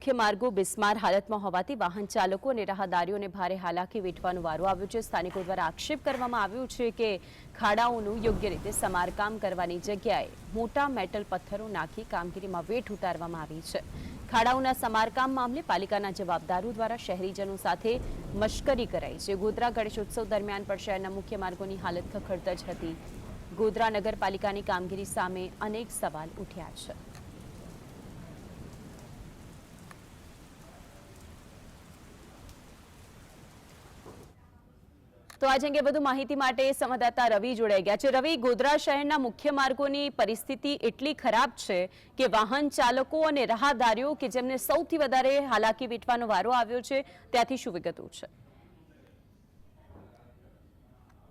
મુખ્ય માર્ગો બિસ્માર હાલતમાં હોવાથી વાહન ચાલકો અને રાહદારીઓને ભારે હાલાકી વેઠવાનો વારો આવ્યો છે. સ્થાનિકો દ્વારા આક્ષેપ કરવામાં આવ્યો છે કે ખાડાઓનું યોગ્ય રીતે સમારકામ કરવાની જગ્યાએ મોટા મેટલ પથ્થરો નાખી કામગીરીમાં વેઠ ઉતારવામાં આવી છે. ખાડાઓના સમારકામ મામલે પાલિકાના જવાબદારો દ્વારા શહેરીજનો સાથે મશ્કરી કરાઈ છે. ગોધરા ગણેશોત્સવ દરમિયાન પણ શહેરના મુખ્ય માર્ગોની હાલત ખખડત જ હતી. ગોધરા નગરપાલિકાની કામગીરી સામે અનેક સવાલ ઉઠ્યા છે. તો આજ અંગે વધુ માહિતી માટે સંવાદદાતા રવિ જોડાઈ ગયા છે. રવિ, ગોધરા શહેરના મુખ્ય માર્ગોની પરિસ્થિતિ એટલી ખરાબ છે કે વાહન ચાલકો અને રાહદારીઓ કે જેમને સૌથી વધારે હાલાકી વેઠવાનો વારો આવ્યો છે, ત્યાંથી શું વિગતો છે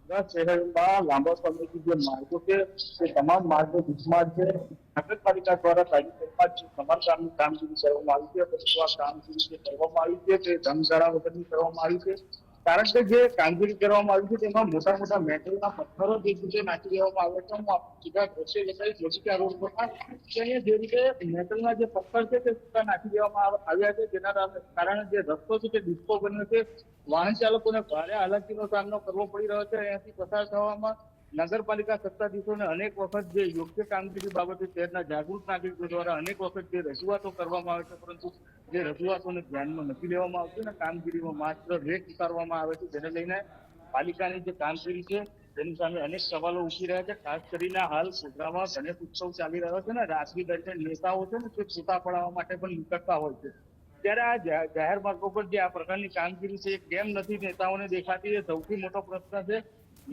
શહેરમાં લાંબા સમયથી જે માર્ગો છે, તે તમામ માર્ગો બિસ્માર છે. નગરપાલિકા દ્વારા તાજેતરમાં જે સમારકામની કામગીરી કરવામાં આવી છે. પરંતુ આ કામગીરી જે કરવામાં આવી છે, તે ધમધડા વગરની કરવામાં આવી છે. કારણ કે જે કામગીરી કરવામાં આવી છે, તેમાં મોટા મોટા મેટલના પથ્થરો જે રીતે નાખી દેવામાં આવે છે. હું સીધા દ્રશ્ય બતાવીશ. મોચીકા રોડ પર અહીંયા જે રીતે મેટલના જે પથ્થર છે તે સીધા નાખી દેવામાં આવ- આવ્યા છે. જેના કારણે જે રસ્તો છે તે ડિસ્કો બન્યો છે. વાહન ચાલકોને ભારે હાલાકીનો સામનો કરવો પડી રહ્યો છે. અહીંયાથી પસાર થવામાં નગરપાલિકા સત્તાધીશોને અનેક વખત જે યોગ્ય કામગીરી બાબતે શહેરના જાગૃત નાગરિકો દ્વારા અનેક વખત જે રજૂઆતો કરવામાં આવે છે, પરંતુ જે રજૂઆતોને ધ્યાનમાં નથી લેવામાં આવતી ને કામગીરીમાં માત્ર રેટ ઉતારવામાં આવે છે, જેને લઈને પાલિકાની જે કામગીરી છે, તેની સામે અનેક સવાલો ઉઠી રહ્યા છે. ખાસ કરીને હાલ ગોધરામાં ગણેશ ઉત્સવ ચાલી રહ્યો છે ને રાજકીય દર્શન નેતાઓ છે ને તે છૂટા પડાવવા માટે પણ નીકળતા હોય છે. ત્યારે આ જાહેર માર્ગો પર જે આ પ્રકારની કામગીરી છે, એ કેમ નથી નેતાઓને દેખાતી? એ સૌથી મોટો પ્રશ્ન છે.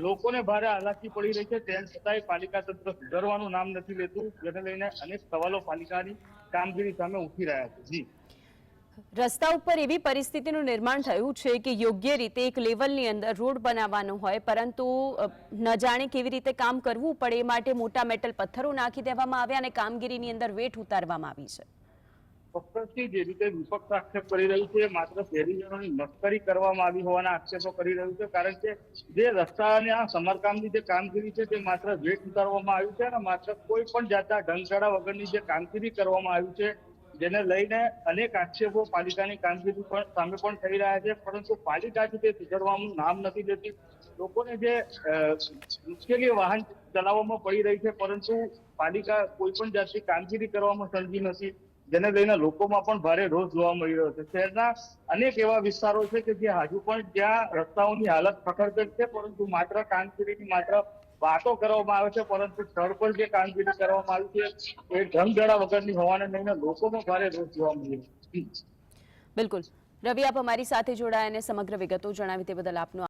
લોકોને ભારે હાલાકી પડી રહી છે. તેમ છતાંય પાલિકા તંત્ર સુધરવાનું નામ નથી લેતું. જેને લઈને અનેક સવાલો પાલિકાની કામગીરી સામે ઉઠી રહ્યા છે. જી. રસ્તા ઉપર એવી પરિસ્થિતિનું નિર્માણ થયું છે કે યોગ્ય રીતે એક લેવલની અંદર રોડ બનાવવાનો હોય, પરંતુ ન જાણે કેવી રીતે કામ કરવું પડે એ માટે મોટા મેટલ પથ્થરો નાખી દેવામાં આવ્યા અને કામગીરીની અંદર વેઠ ઉતારવામાં આવી છે. ચોક્કસથી જે રીતે વિપક્ષ આક્ષેપ કરી રહ્યું છે માત્ર શહેરીજનોની મસ્કરી કરવામાં આવી હોવાના આક્ષેપો કરી રહ્યું છે, કારણ કે જે રસ્તા અને આ સમારકામની જે કામગીરી છે, તે માત્ર વેટ ઉતારવામાં આવ્યું છે અને માત્ર કોઈ પણ જાતના ઢંગધડા વગરની જે કામગીરી કરવામાં આવી છે, જેને લઈને અનેક આક્ષેપો પાલિકાની કામગીરી પણ સામે પણ થઈ રહ્યા છે, પરંતુ પાલિકા છે તે સુધરવાનું નામ નથી લેતી. લોકોને જે મુશ્કેલી વાહન ચલાવવામાં પડી રહી છે, પરંતુ પાલિકા કોઈ પણ જાતની કામગીરી કરવામાં સર્જી નથી. જેને લઈને લોકોમાં પણ ભારે રોષ જોવા મળી રહ્યો છે. શહેરના અનેક એવા વિસ્તારો છે કે જે હજુ પણ જ્યાં રસ્તાઓની હાલત ખખડગત છે, પરંતુ માત્ર કામગીરીની માત્ર વાતો કરવામાં આવે છે, પરંતુ સ્થળ પર જે કામગીરી કરવામાં આવી છે, એ ઢંગધડા વગરની હોવાને લઈને લોકોમાં ભારે રોષ જોવા મળી છે. બિલકુલ. રવિ, આપ અમારી સાથે જોડાયા અને સમગ્ર વિગતો જણાવી તે બદલ આપનો